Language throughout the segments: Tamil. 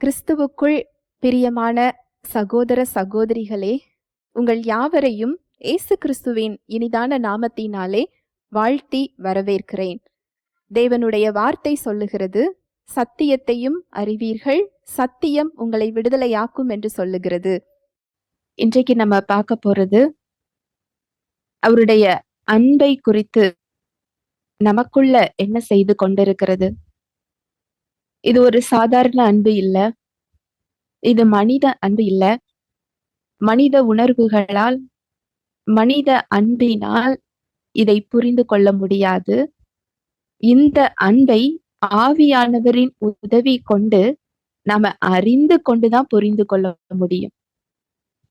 கிறிஸ்துவுக்குள் பிரியமான சகோதர சகோதரிகளே உங்கள் யாவரையும் இயேசு கிறிஸ்துவின் இனிதான நாமத்தினாலே வாழ்த்தி வரவேற்கிறேன். தேவனுடைய வார்த்தை சொல்லுகிறது சத்தியத்தையும் அறிவீர்கள் சத்தியம் உங்களை விடுதலையாக்கும் என்று சொல்லுகிறது. இன்றைக்கு நம்ம பார்க்க போறது அவருடைய அன்பை குறித்து நமக்குள்ள என்ன செய்து கொண்டிருக்கிறது? இது ஒரு சாதாரண அன்பு இல்ல. இது மனித அன்பு இல்ல. மனித உணர்வுகளால் மனித அன்பினால் இதை புரிந்து கொள்ள முடியாது. இந்த அன்பை ஆவியானவரின் உதவி கொண்டு நாம அறிந்து கொண்டுதான் புரிந்து கொள்ள முடியும்.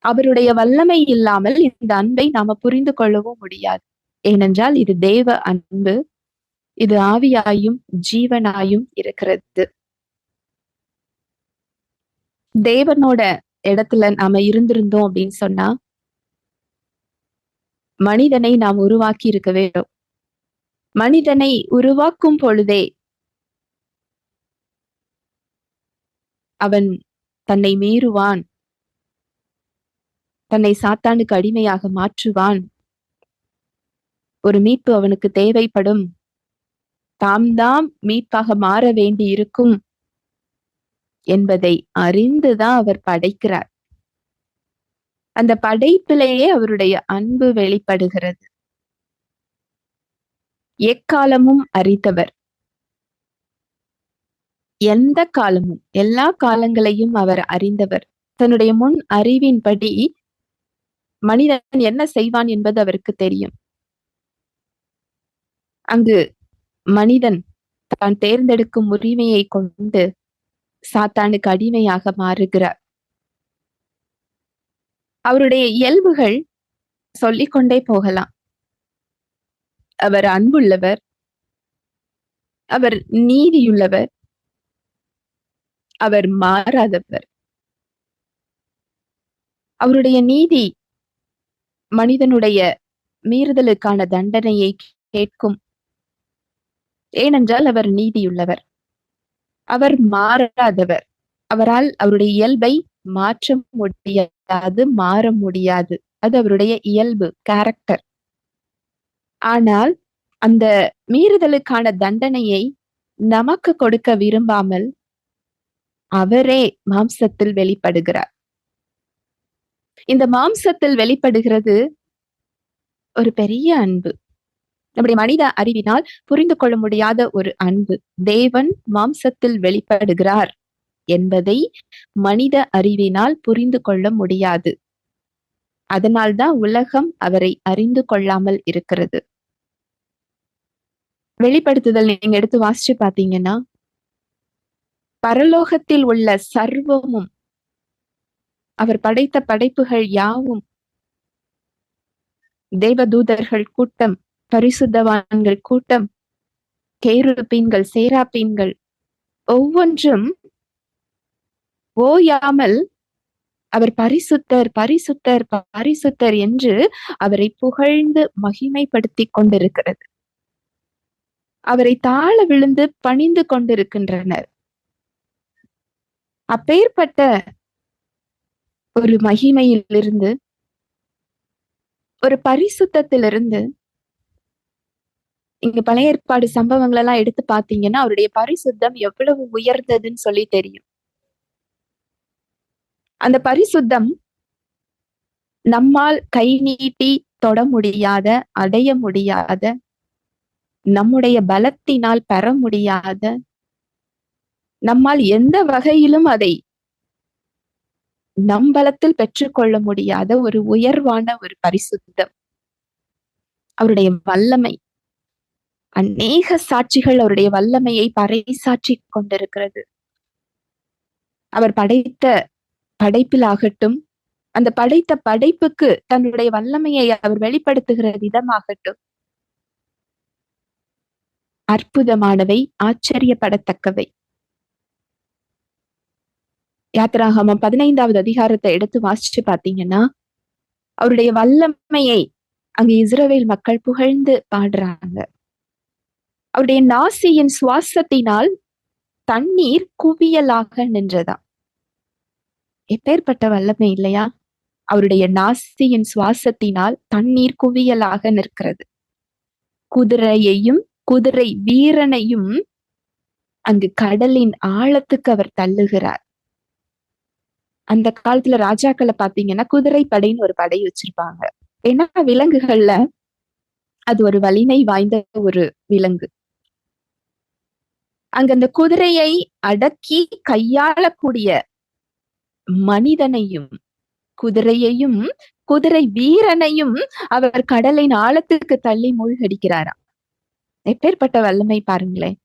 அவருடைய வல்லமை இல்லாமல் இந்த அன்பை நாம புரிந்து கொள்ளவும் முடியாது. ஏனென்றால் இது தேவ அன்பு. இது ஆவியாயும் ஜீவனாயும் இருக்கிறது. தேவனோட இடத்துல நாம இருந்திருந்தோம் அப்படின்னு சொன்னா மனிதனை நாம் உருவாக்கி இருக்க வேண்டும். மனிதனை உருவாக்கும் பொழுதே அவன் தன்னை மீறுவான். தன்னை சாத்தானுக்கு அடிமையாக மாற்றுவான். ஒரு மீட்பு அவனுக்கு தேவைப்படும். தாம் தாம் மீட்பாக மாற வேண்டி இருக்கும் என்பதை அறிந்துதான் அவர் படைக்கிறார். அந்த படைப்பிலேயே அவருடைய அன்பு வெளிப்படுகிறது. எக்காலமும் அறிந்தவர். எந்த காலமும் எல்லா காலங்களையும் அவர் அறிந்தவர். தன்னுடைய முன் அறிவின்படி மனிதன் என்ன செய்வான் என்பது அவருக்கு தெரியும். அங்கு மனிதன் தான் தேர்ந்தெடுக்கும் உரிமையை கொண்டு சாத்தானுக்கு அடிமையாக மாறுகிறார். அவருடைய இயல்புகள் சொல்லிக்கொண்டே போகலாம். அவர் அன்புள்ளவர். அவர் நீதியுள்ளவர். அவர் மாறாதவர். அவருடைய நீதி மனிதனுடைய மீறுதலுக்கான தண்டனையை கேட்கும். ஏனென்றால் அவர் நீதியுள்ளவர். அவர் மாறாதவர். அவரால் அவருடைய இயல்பை மாற்ற முடியாது மாற முடியாது. அது அவருடைய இயல்பு கேரக்டர் ஆனால் அந்த மீறுதலுக்கான தண்டனையை நமக்கு கொடுக்க விரும்பாமல் அவரே மாம்சத்தில் வெளிப்படுகிறார். இந்த மாம்சத்தில் வெளிப்படுகிறது ஒரு பெரிய அன்பு. நம்முடைய மனித அறிவினால் புரிந்து கொள்ள முடியாத ஒரு அன்பு. தேவன் மாம்சத்தில் வெளிப்படுகிறார் என்பதை மனித அறிவினால் புரிந்து கொள்ள முடியாது. அதனால்தான் உலகம் அவரை அறிந்து கொள்ளாமல் இருக்கிறது. வெளிப்படுத்துதல் நீங்க எடுத்து வாசிச்சு பாத்தீங்கன்னா பரலோகத்தில் உள்ள சர்வமும் அவர் படைத்த படைப்புகள் யாவும் தேவதூதர்கள் கூட்டம் பரிசுத்தவான்கள் கூட்டம் கேருபீன்கள் சேராப்பீன்கள் ஒவ்வொன்றும் ஓயாமல் அவர் பரிசுத்தர் பரிசுத்தர் பரிசுத்தர் என்று அவரை புகழ்ந்து மகிமைப்படுத்தி கொண்டிருக்கிறது. அவரை தாழ விழுந்து பணிந்து கொண்டிருக்கின்றனர். அப்பேற்பட்ட ஒரு மகிமையிலிருந்து ஒரு பரிசுத்தத்திலிருந்து இங்க பழைய ஏற்பாடு சம்பவங்கள் எல்லாம் எடுத்து பாத்தீங்கன்னா அவருடைய பரிசுத்தம் எவ்வளவு உயர்ந்ததுன்னு சொல்லி தெரியும். அந்த பரிசுத்தம் நம்மால் கை நீட்டி தொட முடியாத அடைய முடியாத நம்முடைய பலத்தினால் பெற முடியாத நம்மால் எந்த வகையிலும் அதை நம் பலத்தில் பெற்றுக்கொள்ள முடியாத ஒரு உயர்வான ஒரு பரிசுத்தம். அவருடைய வல்லமை. அநேக சாட்சிகள் அவருடைய வல்லமையை பறைசாற்றி கொண்டிருக்கிறது. அவர் படைத்த படைப்பிலாகட்டும் அந்த படைத்த படைப்புக்கு தன்னுடைய வல்லமையை அவர் வெளிப்படுத்துகிற விதமாகட்டும். அற்புதமானவை ஆச்சரியப்படத்தக்கவை. யாத்திராகமம் பதினைந்தாவது அதிகாரத்தை எடுத்து வாசிச்சு பாத்தீங்கன்னா அவருடைய வல்லமையை அங்க இஸ்ரவேல் மக்கள் புகழ்ந்து பாடுறாங்க. அவருடைய நாசியின் சுவாசத்தினால் தண்ணீர் குவியலாக நின்றதா? எப்பேற்பட்ட வல்லமை இல்லையா? அவருடைய நாசியின் சுவாசத்தினால் தண்ணீர் குவியலாக நிற்கிறது. குதிரையையும் குதிரை வீரனையும் அங்கு கடலின் ஆழத்துக்கு அவர் தள்ளுகிறார். அந்த காலத்துல ராஜாக்களை பாத்தீங்கன்னா குதிரை படைன்னு ஒரு படை வச்சிருப்பாங்க. ஏன்னா விலங்குகள்ல அது ஒரு வலிமை வாய்ந்த ஒரு விலங்கு. அங்க அந்த குதிரையை அடக்கி கையாளக்கூடிய மனிதனையும் குதிரையையும் குதிரை வீரனையும் அவர் கடலின் ஆழத்துக்கு தள்ளி மூழ்கடிக்கிறாராம். எப்பேற்பட்ட வல்லமை பாருங்களேன்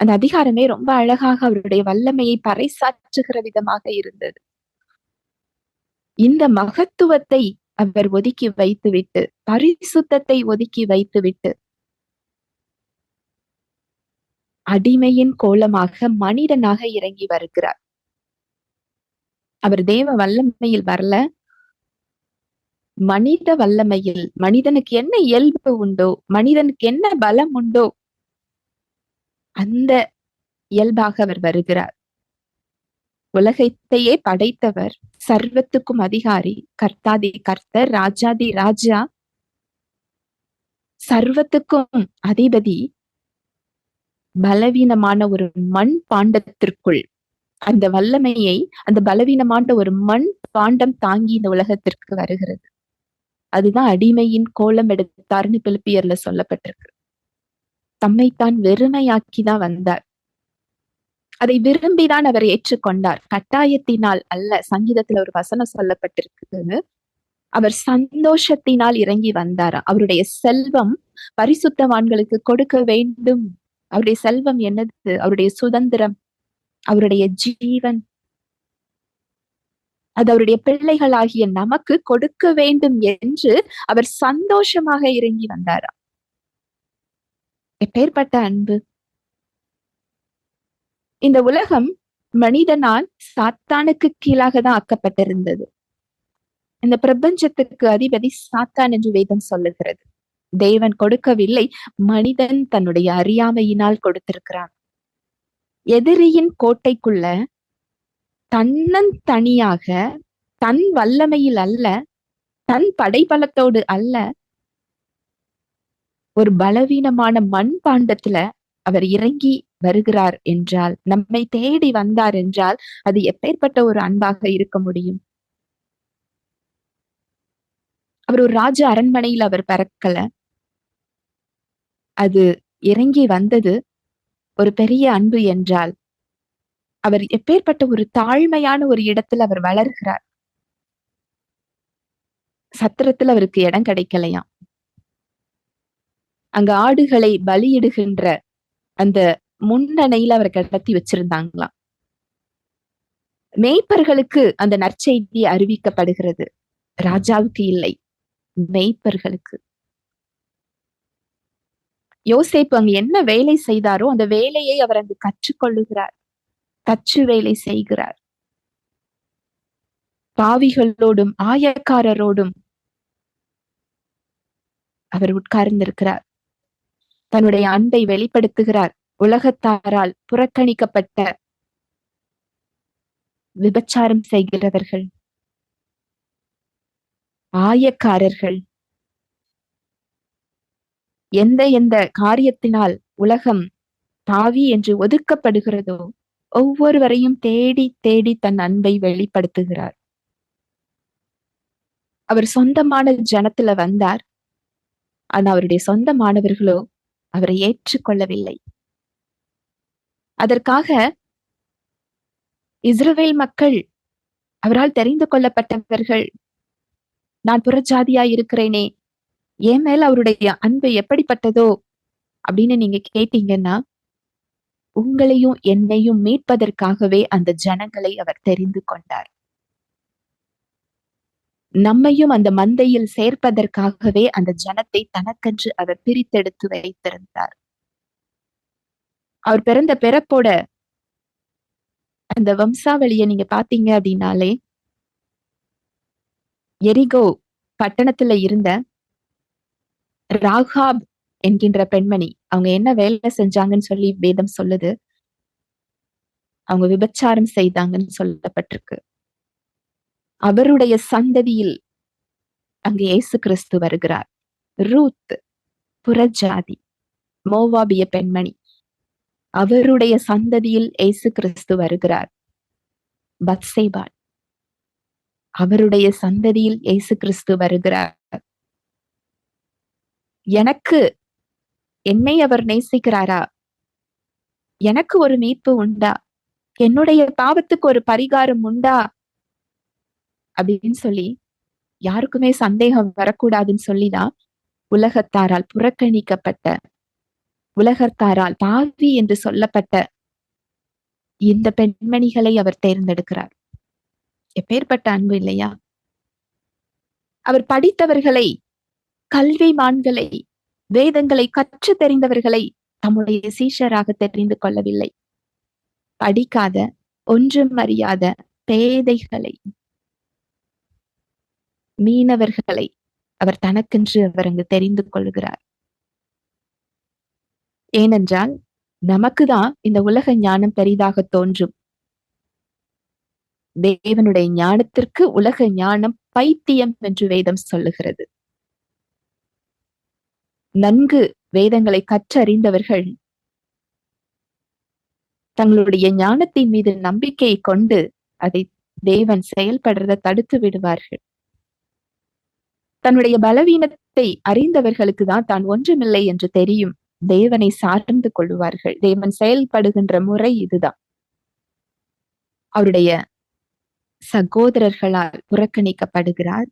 அந்த அதிகாரமே ரொம்ப அழகாக அவருடைய வல்லமையை பறைசாற்றுகிற விதமாக இருந்தது. இந்த மகத்துவத்தை அவர் ஒதுக்கி வைத்துவிட்டு பரிசுத்தத்தை ஒதுக்கி வைத்துவிட்டு அடிமையின் கோலமாக மனிதனாக இறங்கி வருகிறார். அவர் தேவ வல்லமையில் வரல. மனித வல்லமையில் மனிதனுக்கு என்ன இயல்பு உண்டோ மனிதனுக்கு என்ன பலம் உண்டோ அந்த இயல்பாக அவர் வருகிறார். உலகத்தையே படைத்தவர் சர்வத்துக்கும் அதிகாரி கர்த்தாதி கர்த்தர் ராஜாதி ராஜா சர்வத்துக்கும் அதிபதி பலவீனமான ஒரு மண் பாண்டத்திற்குள். அந்த வல்லமையை அந்த பலவீனமான ஒரு மண் பாண்டம் தாங்கி இந்த உலகத்திற்கு வருகிறது. அதுதான் அடிமையின் கோலம் எடுத்தார்னு பிலிப்பியர்ல சொல்லப்பட்டிருக்கு. தம்மைத்தான் வெறுமையாக்கிதான் வந்தார். அதை விரும்பிதான் அவர் ஏற்றுக்கொண்டார். கட்டாயத்தினால் அல்ல சங்கீதத்துல ஒரு வசனம் சொல்லப்பட்டிருக்கு அவர் சந்தோஷத்தினால் இறங்கி வந்தார்? அவருடைய செல்வம் பரிசுத்தவான்களுக்கு கொடுக்க வேண்டும் அவருடைய செல்வம் என்னது? அவருடைய சுதந்திரம் அவருடைய ஜீவன். அது அவருடைய பிள்ளைகளாகிய நமக்கு கொடுக்க வேண்டும் என்று அவர் சந்தோஷமாக இறங்கி வந்தாராம். எப்பேற்பட்ட அன்பு. இந்த உலகம் மனிதனால் சாத்தானுக்கு கீழாக தான் ஆக்கப்பட்டிருந்தது. இந்த பிரபஞ்சத்துக்கு அதிபதி சாத்தான் என்று வேதம் சொல்லுகிறது. தேவன் கொடுக்கவில்லை. மனிதன் தன்னுடைய அறியாமையினால் கொடுத்திருக்கிறான். எதிரியின் கோட்டைக்குள்ள தன்னன் தனியாக தன் வல்லமையில் அல்ல தன் படைபலத்தோடு அல்ல ஒரு பலவீனமான மண் பாண்டத்துல அவர் இறங்கி வருகிறார் என்றால் நம்மை தேடி வந்தார் என்றால் அது எப்பேற்பட்ட ஒரு அன்பாக இருக்க முடியும்? அவர் ஒரு ராஜ அரண்மனையில் அவர் பறக்கல. அது இறங்கி வந்தது ஒரு பெரிய அன்பு என்றால். அவர் எப்பேற்பட்ட ஒரு தாழ்மையான ஒரு இடத்துல அவர் வளர்கிறார். சத்திரத்தில் அவருக்கு இடம் கிடைக்கலையாம். அங்க ஆடுகளை பலியிடுகின்ற அந்த முன்னணையில அவர் கடத்தி வச்சிருந்தாங்களாம். மேய்ப்பர்களுக்கு அந்த நற்செய்தி அறிவிக்கப்படுகிறது. ராஜாவுக்கு இல்லை மெய்ப்பர்களுக்கு. யோசேப்பு அங்கு என்ன வேலை செய்தாரோ அந்த வேலையை அவர் அங்கு கற்றுக்கொள்ளுகிறார். தச்சு வேலை செய்கிறார். பாவிகளோடும் ஆயக்காரரோடும் அவர் உட்கார்ந்திருக்கிறார். தன்னுடைய அன்பை வெளிப்படுத்துகிறார். உலகத்தாரால் புறக்கணிக்கப்பட்ட விபச்சாரம் செய்கிறவர்கள் ஆயக்காரர்கள் எந்த எந்த காரியத்தினால் உலகம் தாவி என்று ஒதுக்கப்படுகிறதோ ஒவ்வொருவரையும் தேடி தேடி தன் அன்பை வெளிப்படுத்துகிறார். அவர் சொந்தமான ஜனத்துல வந்தார். ஆனா அவருடைய சொந்த மாணவர்களோ அவரை ஏற்றுக்கொள்ளவில்லை. அதற்காக இஸ்ரவேல் மக்கள் அவரால் தெரிந்து கொள்ளப்பட்டவர்கள் நான் புறஜாதியா இருக்கிறேனே என் மேல அவருடைய அன்பு எப்படிப்பட்டதோ அப்படின்னு நீங்க கேட்டீங்கன்னா உங்களையும் என்னையும் மீட்பதற்காகவே அந்த ஜனங்களை அவர் தெரிந்து கொண்டார். நம்மையும் அந்த மந்தையில் சேர்ப்பதற்காகவே அந்த ஜனத்தை தனக்கென்று அவர் பிரித்தெடுத்து வைத்திருந்தார். அவர் பிறந்த பிறப்போட அந்த வம்சாவளிய நீங்க பாத்தீங்க அப்படின்னாலே எரிகோ பட்டணத்துல இருந்த ராகாப் என்கின்ற பெண்மணி அவங்க என்ன வேலை செஞ்சாங்கன்னு சொல்லி வேதம் சொல்லுது. அவங்க விபச்சாரம் செய்தாங்கன்னு சொல்லப்பட்டிருக்கு. அவருடைய சந்ததியில் அங்கு இயேசு கிறிஸ்து வருகிறார். ரூத் புறஜாதி மோவாபிய பெண்மணி அவருடைய சந்ததியில் இயேசு கிறிஸ்து வருகிறார். பத்சேபால் அவருடைய சந்ததியில் இயேசு கிறிஸ்து வருகிறார். எனக்கு என்னை அவர் நேசிக்கிறாரா? எனக்கு ஒரு மீட்பு உண்டா? என்னுடைய பாவத்துக்கு ஒரு பரிகாரம் உண்டா? அப்படின்னு சொல்லி யாருக்குமே சந்தேகம் வரக்கூடாதுன்னு சொல்லிதான் உலகத்தாரால் புறக்கணிக்கப்பட்ட உலகத்தாரால் பாவி என்று சொல்லப்பட்ட இந்த பெண்மணிகளை அவர் தேர்ந்தெடுக்கிறார். எப்பேற்பட்ட அன்பு இல்லையா? அவர் படித்தவர்களை கல்விமான்களை வேதங்களை கற்று தெரிந்தவர்களை தம்முடைய சீஷராக தெரிந்து கொள்ளவில்லை. படிக்காத ஒன்றும் அறியாத பேதைகளை மீனவர்களை அவர் தனக்கென்று அவர் அங்கு தெரிந்து கொள்கிறார். ஏனென்றால் நமக்குதான் இந்த உலக ஞானம் பெரிதாக தோன்றும். தேவனுடைய ஞானத்திற்கு உலக ஞானம் பைத்தியம் என்று வேதம் சொல்லுகிறது. நன்கு வேதங்களை கற்றறிந்தவர்கள். தங்களுடைய ஞானத்தின் மீது நம்பிக்கையை கொண்டு அதை தேவன் செயல்படுறத தடுத்து விடுவார்கள். தன்னுடைய பலவீனத்தை அறிந்தவர்களுக்கு தான் தான் ஒன்றுமில்லை என்று தெரியும். தேவனை சார்ந்து கொள்வார்கள். தேவன் செயல்படுகின்ற முறை இதுதான். அவருடைய சகோதரர்களால் புறக்கணிக்கப்படுகிறார்.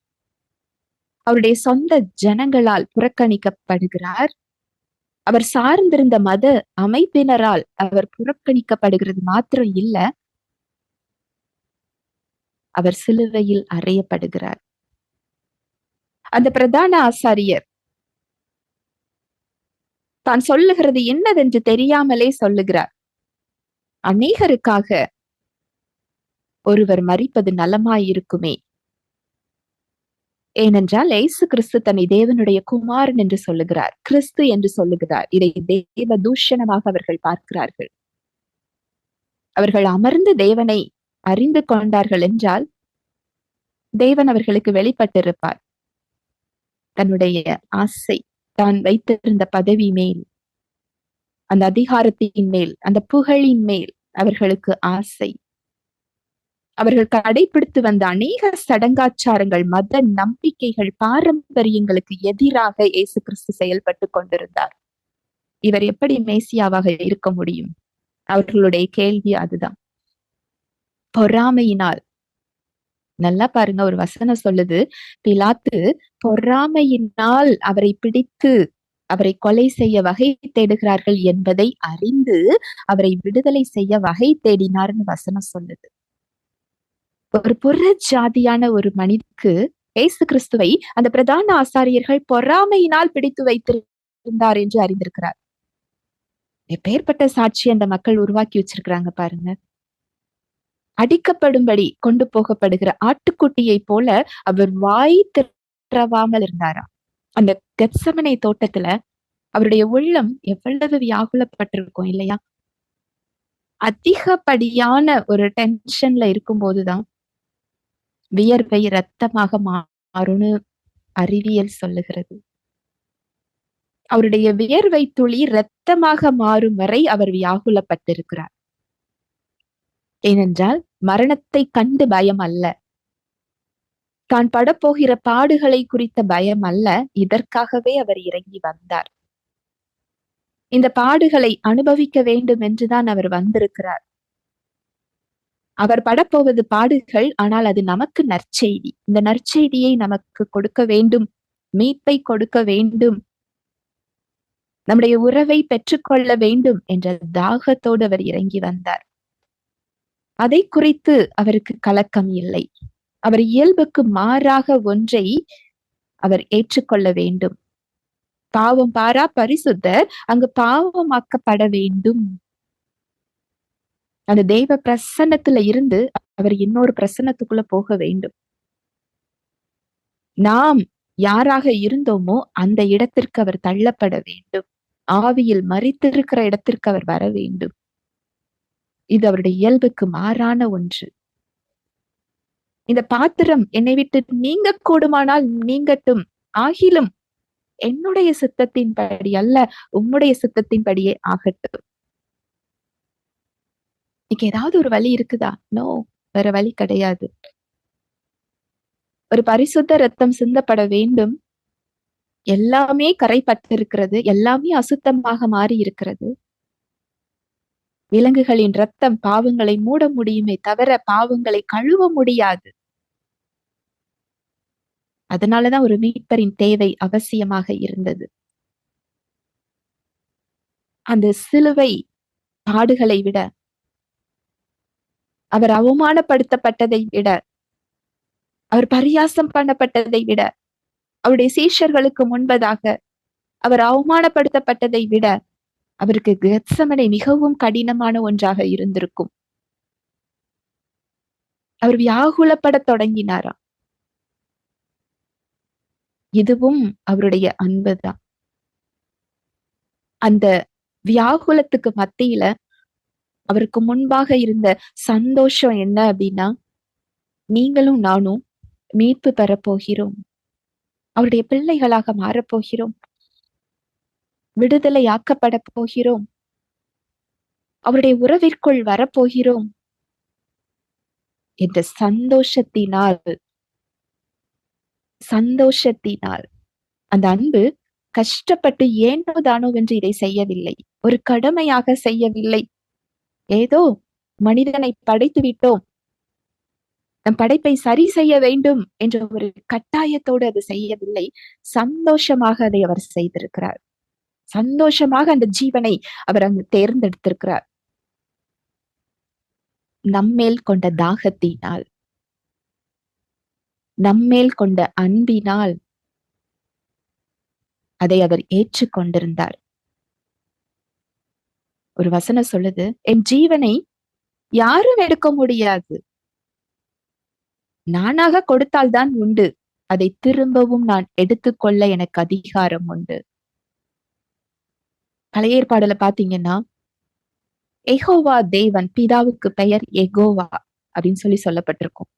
அவருடைய சொந்த ஜனங்களால் புறக்கணிக்கப்படுகிறார். அவர் சார்ந்திருந்த மத அமைப்பினரால் அவர் புறக்கணிக்கப்படுகிறது மாத்திரம் இல்ல. அவர் சிலுவையில் அறையப்படுகிறார். அந்த பிரதான ஆசாரியர் தான் சொல்லுகிறது என்னதென்று தெரியாமலே சொல்லுகிறார். அநேகருக்காக ஒருவர் மறிப்பது நலமாயிருக்குமே. ஏனென்றால் ஏசு கிறிஸ்து தன்னை தேவனுடைய குமாரன் என்று சொல்லுகிறார். கிறிஸ்து என்று சொல்லுகிறார். இதை தேவ தூஷணமாக அவர்கள் பார்க்கிறார்கள். அவர்கள் அமர்ந்து தேவனை அறிந்து கொண்டார்கள் என்றால் தேவன் அவர்களுக்கு வெளிப்பட்டிருப்பார். தன்னுடைய ஆசை தான் வைத்திருந்த பதவி மேல் அந்த அதிகாரத்தின் மேல் அந்த புகழின் மேல் அவர்களுக்கு ஆசை. அவர்கள் கடைபிடித்து வந்த அநேக சடங்காச்சாரங்கள் மத நம்பிக்கைகள் பாரம்பரியங்களுக்கு எதிராக இயேசு கிறிஸ்து செயல்பட்டு கொண்டிருந்தார். இவர் எப்படி மேசியாவாக இருக்க முடியும்? அவர்களுடைய கேள்வி அதுதான். பொறாமையினால். நல்லா பாருங்க ஒரு வசனம் சொல்லுது. பிலாத்து பொறாமையினால் அவரை பிடித்து அவரை கொலை செய்ய வகை தேடுகிறார்கள் என்பதை அறிந்து அவரை விடுதலை செய்ய வகை தேடினார்னு வசனம் சொல்லுது. ஒரு புற ஜாதியான ஒரு மனிதனுக்கு ஏசு கிறிஸ்துவை அந்த பிரதான ஆசாரியர்கள் பொறாமையினால் பிடித்து வைத்திருந்தார் என்று அறிந்திருக்கிறார். எப்பேற்பட்ட சாட்சி அந்த மக்கள் உருவாக்கி வச்சிருக்கிறாங்க பாருங்க. அடிக்கப்படும்படி கொண்டு போகப்படுகிற ஆட்டுக்குட்டியை போல அவர் வாய் திறவாமல் இருந்தாரா? அந்த கெப்சமனை தோட்டத்துல அவருடைய உள்ளம் எவ்வளவு வியாகுலப்பட்டிருக்கும் இல்லையா? அதிகப்படியான ஒரு டென்ஷன்ல இருக்கும் போதுதான் வியர்வை ரத்தமாக மாறும்னு அறிவியல் சொல்லுகிறது. அவருடைய வியர்வை துளி இரத்தமாக மாறும் வரை அவர் வியாகுலப்பட்டிருக்கிறார். ஏனென்றால் மரணத்தை கண்டு பயம் அல்ல. தான் படப்போகிற பாடுகளை குறித்த பயம் அல்ல இதற்காகவே அவர் இறங்கி வந்தார். இந்த பாடுகளை அனுபவிக்க வேண்டும் என்றுதான் அவர் வந்திருக்கிறார். அவர் படப்போவது பாடுகள் ஆனால் அது நமக்கு நற்செய்தி. இந்த நற்செய்தியை நமக்கு கொடுக்க வேண்டும் மீட்பை கொடுக்க வேண்டும் நம்முடைய உறவை பெற்றுக்கொள்ள வேண்டும் என்ற தாகத்தோடு அவர் இறங்கி வந்தார். அதை குறித்து அவருக்கு கலக்கம் இல்லை. அவர் இயல்புக்கு மாறாக ஒன்றை அவர் ஏற்றுக்கொள்ள வேண்டும். பாவம் பாரா பரிசுத்தர் அங்கு பாவமாக்கப்பட வேண்டும். அந்த தெய்வ பிரசன்னத்துல இருந்து அவர் இன்னொரு பிரசன்னத்துக்குள்ள போக வேண்டும். நாம் யாராக இருந்தோமோ அந்த இடத்திற்கு அவர் தள்ளப்பட வேண்டும். ஆவியில் மறித்திருக்கிற இடத்திற்கு அவர் வர வேண்டும். இது அவருடைய இயல்புக்கு மாறான ஒன்று. இந்த பாத்திரம் என்னை விட்டு நீங்க கூடுமானால் நீங்கட்டும். ஆகிலும் என்னுடைய சித்தத்தின்படி அல்ல உம்முடைய சித்தத்தின்படியே ஆகட்டும். இன்னைக்கு ஏதாவது ஒரு வழி இருக்குதா? நோ வேற வழி கிடையாது. ஒரு பரிசுத்த ரத்தம் சிந்தப்பட வேண்டும். எல்லாமே கரைப்பட்டிருக்கிறது எல்லாமே அசுத்தமாக மாறி இருக்கிறது விலங்குகளின் ரத்தம் பாவங்களை மூட முடியுமே தவிர பாவங்களை கழுவ முடியாது. அதனாலதான் ஒரு மீட்பரின் தேவை அவசியமாக இருந்தது. அந்த சிலுவை பாடுகளை விட அவர் அவமானப்படுத்தப்பட்டதை விட அவர் பரியாசம் பண்ணப்பட்டதை விட அவருடைய சீஷர்களுக்கு முன்பதாக அவர் அவமானப்படுத்தப்பட்டதை விட அவருக்கு கெத்சமனை மிகவும் கடினமான ஒன்றாக இருந்திருக்கும். அவர் வியாகுலப்பட தொடங்கினாராம் இதுவும் அவருடைய அன்புதான். அந்த வியாகுலத்துக்கு மத்தியில அவருக்கு முன்பாக இருந்த சந்தோஷம் என்ன அப்படின்னா நீங்களும் நானும் மீட்பு பெறப்போகிறோம் அவருடைய பிள்ளைகளாக மாறப்போகிறோம் விடுதலை ஆக்கப்பட போகிறோம். அவருடைய உறவிற்குள் வரப்போகிறோம் என்ற சந்தோஷத்தினால் சந்தோஷத்தினால் அந்த அன்பு கஷ்டப்பட்டு ஏனோ தானோ என்று இதை செய்யவில்லை. ஒரு கடமையாக செய்யவில்லை. ஏதோ மனிதனை படைத்து விட்டோம். நம் படைப்பை சரி செய்ய வேண்டும் என்ற ஒரு கட்டாயத்தோடு அது செய்யவில்லை. சந்தோஷமாக அதை அவர் செய்திருக்கிறார். சந்தோஷமாக அந்த ஜீவனை அவர் அங்கு தேர்ந்தெடுத்திருக்கிறார். நம்மேல் கொண்ட தாகத்தினால் நம்மேல் கொண்ட அன்பினால் அதை அவர் ஏற்றுக்கொண்டிருந்தார். ஒரு வசனம் சொல்லுது என் ஜீவனை யாரும் எடுக்க முடியாது. நானாக கொடுத்தால்தான் உண்டு. அதை திரும்பவும் நான் எடுத்துக்கொள்ள எனக்கு அதிகாரம் உண்டு. பழைய ஏற்பாடுல பாத்தீங்கன்னா எகோவா தேவன் பிதாவுக்கு பெயர் எகோவா அப்படின்னு சொல்லி சொல்லப்பட்டிருக்கும்.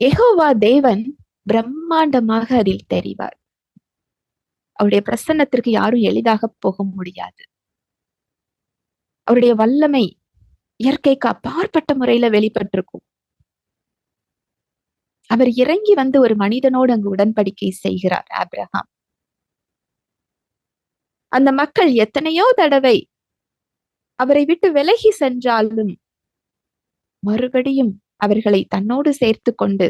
எகோவா தேவன் பிரம்மாண்டமாக அதில் தெரிவார். அவருடைய பிரசன்னத்திற்கு யாரும் எளிதாக போக முடியாது. அவருடைய வல்லமை இயற்கைக்கு அப்பாற்பட்ட முறையில வெளிப்பட்டிருக்கும். அவர் இறங்கி வந்து ஒரு மனிதனோடு அங்கு உடன்படிக்கை செய்கிறார் ஆப்ரஹாம் அந்த மக்கள் எத்தனையோ தடவை அவரை விட்டு விலகி சென்றாலும் மறுபடியும் அவர்களை தன்னோடு சேர்த்து கொண்டு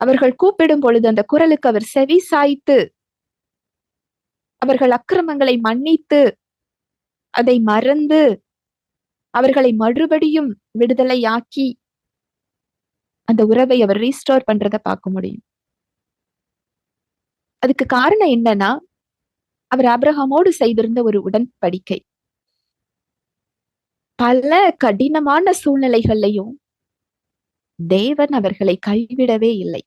அவர்கள் கூப்பிடும் பொழுது அந்த குரலுக்கு அவர் செவி சாய்த்து அவர்கள் அக்கிரமங்களை மன்னித்து அதை மறந்து அவர்களை மறுபடியும் விடுதலையாக்கி அந்த உறவை அவர் ரீஸ்டோர் பண்றத பார்க்க முடியும். அதுக்கு காரணம் என்னன்னா அவர் அப்ரஹாமோடு செய்திருந்த ஒரு உடன்படிக்கை. பல கடினமான சூழ்நிலைகள்லையும் தேவன் அவர்களை கைவிடவே இல்லை.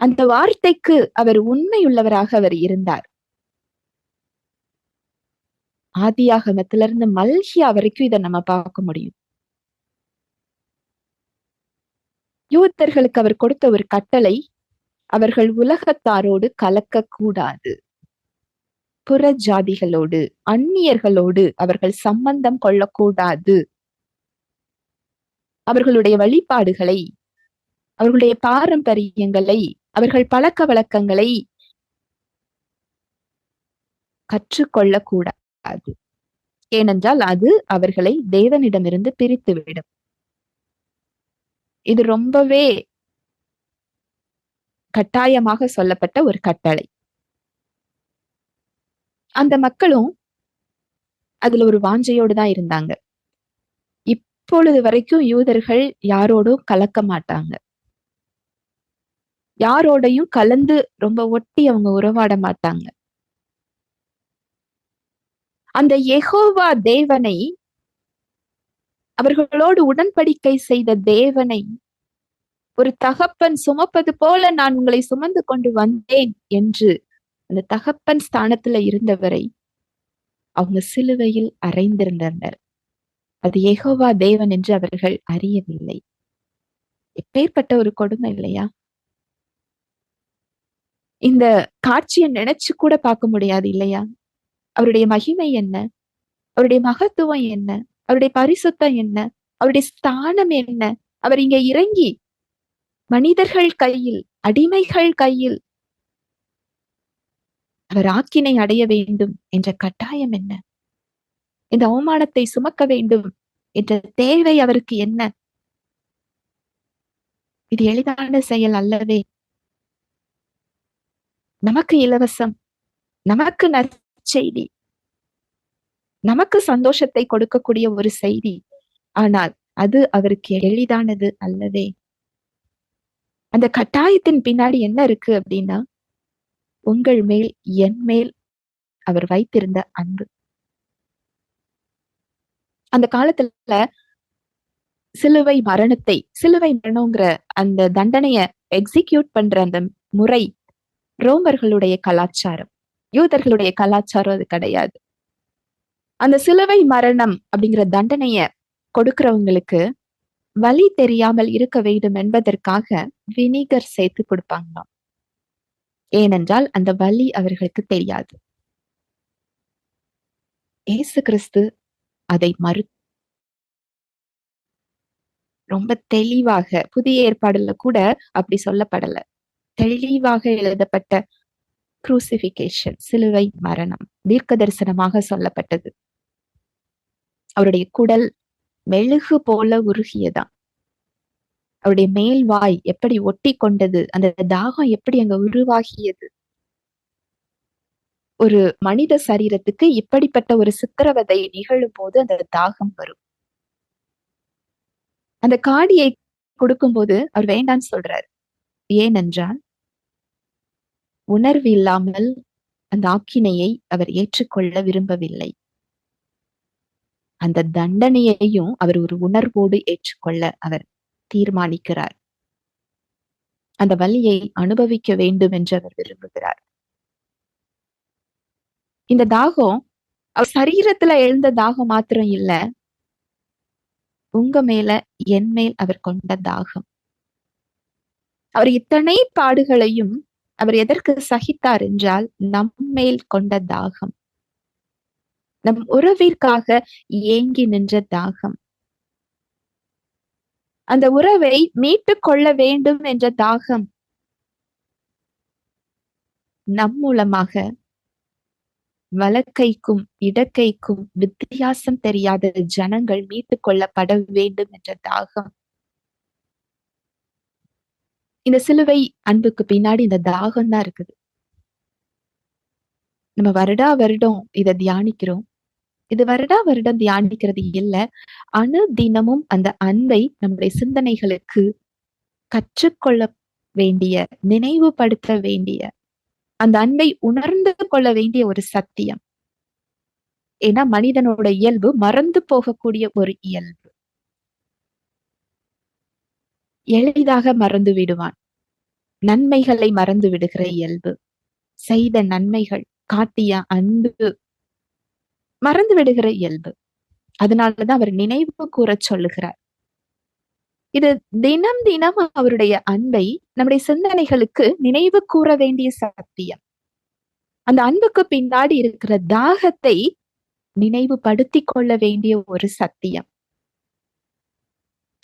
அந்த வார்த்தைக்கு அவர் உண்மையுள்ளவராக அவர் இருந்தார். ஆதியாகமத்திலிருந்து மல்கியா வரைக்கும் இதை நம்ம பார்க்க முடியும். யூத்தர்களுக்கு அவர் கொடுத்த ஒரு கட்டளை அவர்கள் உலகத்தாரோடு கலக்க கூடாது புற ஜாதிகளோடு அந்நியர்களோடு அவர்கள் சம்பந்தம் கொள்ளக்கூடாது. அவர்களுடைய வழிபாடுகளை அவர்களுடைய பாரம்பரியங்களை அவர்கள் பழக்க வழக்கங்களை கற்றுக்கொள்ளக்கூடாது. ஏனென்றால் அது அவர்களை தேவனிடமிருந்து பிரித்துவிடும். இது ரொம்பவே கட்டாயமாக சொல்லப்பட்ட ஒரு கட்டளை. அந்த மக்களும் அதுல ஒரு வாஞ்சையோடு தான் இருந்தாங்க. இப்பொழுது வரைக்கும் யூதர்கள் யாரோடும் கலக்க மாட்டாங்க. யாரோடையும் கலந்து ரொம்ப ஒட்டி அவங்க உறவாட மாட்டாங்க. அந்த எகோவா தேவனை அவர்களோடு உடன்படிக்கை செய்த தேவனை ஒரு தகப்பன் சுமப்பது போல நான் உங்களை சுமந்து கொண்டு வந்தேன் என்று அந்த தகப்பன் ஸ்தானத்துல இருந்தவரை அவங்க சிலுவையில் அறைந்திருந்தனர். அது எகோவா தேவன் என்று அவர்கள் அறியவில்லை. எப்பேற்பட்ட ஒரு கொடுமை இல்லையா? இந்த காட்சியை நினைச்சு கூட பார்க்க முடியாது இல்லையா? அவருடைய மகிமை என்ன? அவருடைய மகத்துவம் என்ன? அவருடைய பரிசுத்தம் என்ன? அவருடைய ஸ்தானம் என்ன? அவர் இங்க இறங்கி மனிதர்கள் கையில் அடிமைகள் கையில் அவர் ஆக்கினை அடைய வேண்டும் என்ற கட்டாயம் என்ன? இந்த அவமானத்தை சுமக்க வேண்டும் என்ற தேவை அவருக்கு என்ன? இது எளிதான செயல் அல்லவே. நமக்கு இலவசம். நமக்கு நற்செய்தி நமக்கு சந்தோஷத்தை கொடுக்கக்கூடிய ஒரு செய்தி. ஆனால் அது அவருக்கு எளிதானது அல்லவே. அந்த கட்டாயத்தின் பின்னாடி என்ன இருக்கு அப்படின்னா உங்கள் மேல் என் மேல் அவர் வைத்திருந்த அன்பு. அந்த காலத்துல சிலுவை மரணத்தை சிலுவை மரணங்கிற அந்த தண்டனைய எக்ஸிக்யூட் பண்ற அந்த முறை ரோமர்களுடைய கலாச்சாரம். யூதர்களுடைய கலாச்சாரம் அது கிடையாது. அந்த சிலுவை மரணம் அப்படிங்கிற தண்டனைய கொடுக்கிறவங்களுக்கு வலி தெரியாமல் இருக்க வேண்டும் என்பதற்காக வினிகர் சேர்த்து கொடுப்பாங்களாம். ஏனென்றால் அந்த வலி அவர்களுக்கு தெரியாது. ஏசு கிறிஸ்து அதை மறு ரொம்ப தெளிவாக புதிய ஏற்பாடுல கூட அப்படி சொல்லப்படல. தெளிவாக எழுதப்பட்ட குரூசிபிகேஷன் சிலுவை மரணம் தீர்க்க தரிசனமாக சொல்லப்பட்டது. அவருடைய குடல் மெழுகு போல உருகியதாம். அவருடைய மேல் வாய் எப்படி ஒட்டி கொண்டது அந்த தாகம் எப்படி அங்க உருவாகியது? ஒரு மனித சரீரத்துக்கு இப்படிப்பட்ட ஒரு சித்திரவதை நிகழும் போது அந்த தாகம் வரும். அந்த காடியை கொடுக்கும்போது அவர் வேண்டான்னு சொல்றாரு. ஏனென்றால் உணர்வு இல்லாமல் அந்த ஆக்கினையை அவர் ஏற்றுக்கொள்ள விரும்பவில்லை. அந்த தண்டனையையும் அவர் ஒரு உணர்வோடு ஏற்றுக்கொள்ள அவர் தீர்மானிக்கிறார். அந்த வலியை அனுபவிக்க வேண்டும் என்று அவர் விரும்புகிறார். இந்த தாகம் அவர் சரீரத்துல எழுந்த தாகம் மாத்திரம் இல்ல உங்க மேல என் மேல் அவர் கொண்ட தாகம். அவர் இத்தனை பாடுகளையும் அவர் எதற்கு சகித்தார் என்றால் நம்மேல் கொண்ட தாகம். நம் உறவிற்காக ஏங்கி நின்ற தாகம். அந்த உறவை மீட்டு கொள்ள வேண்டும் என்ற தாகம். நம் மூலமாக வலக்கைக்கும் இடக்கைக்கும் வித்தியாசம் தெரியாத ஜனங்கள் மீட்டு கொள்ளப்பட வேண்டும் என்ற தாகம். இந்த சிலுவை அன்புக்கு பின்னாடி இந்த தாகம் தான் இருக்குது. நம்ம வருடா வருடம் இதை தியானிக்கிறோம். இது வருடா வருடம் தியானிக்கிறது இல்ல. அணு தினமும் அந்த அன்பை நம்முடைய சிந்தனைகளுக்கு கற்றுக்கொள்ள வேண்டிய நினைவுபடுத்த வேண்டிய அந்த அன்பை உணர்ந்து கொள்ள வேண்டிய ஒரு சத்தியம். ஏன்னா மனிதனோட இயல்பு மறந்து போகக்கூடிய ஒரு இயல்பு. எளிதாக மறந்து விடுவான். நன்மைகளை மறந்து விடுகிற இயல்பு. செய்த நன்மைகள் காட்டிய அன்பு மறந்து விடுகிற இயல்பு. அதனாலதான் அவர் நினைவு கூற சொல்லுகிறார். இது தினம் தினம் அவருடைய அன்பை நம்முடைய சிந்தனைகளுக்கு நினைவு கூற வேண்டிய சத்தியம். அந்த அன்புக்கு பின்னாடி இருக்கிற தாகத்தை நினைவுபடுத்திக் கொள்ள வேண்டிய ஒரு சத்தியம்.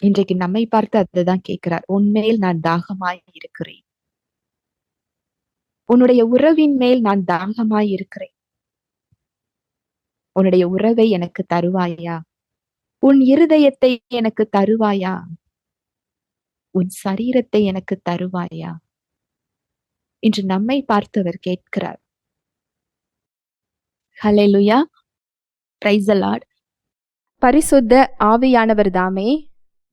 இன்றைக்கு நம்மை பார்த்து அதுதான் கேட்கிறார். உன்மேல் நான் தாகமாய் இருக்கிறேன். உன்னுடைய உறவின் மேல் நான் தாகமாய் இருக்கிறேன். உன்னுடைய உறவை எனக்கு தருவாயா? உன் இருதயத்தை எனக்கு தருவாயா? உன் சரீரத்தை எனக்கு தருவாயா? என்று நம்மை பார்த்து அவர் கேட்கிறார் ஹலெலுயா பிரைசலாட் பரிசுத்த ஆவியானவர் தாமே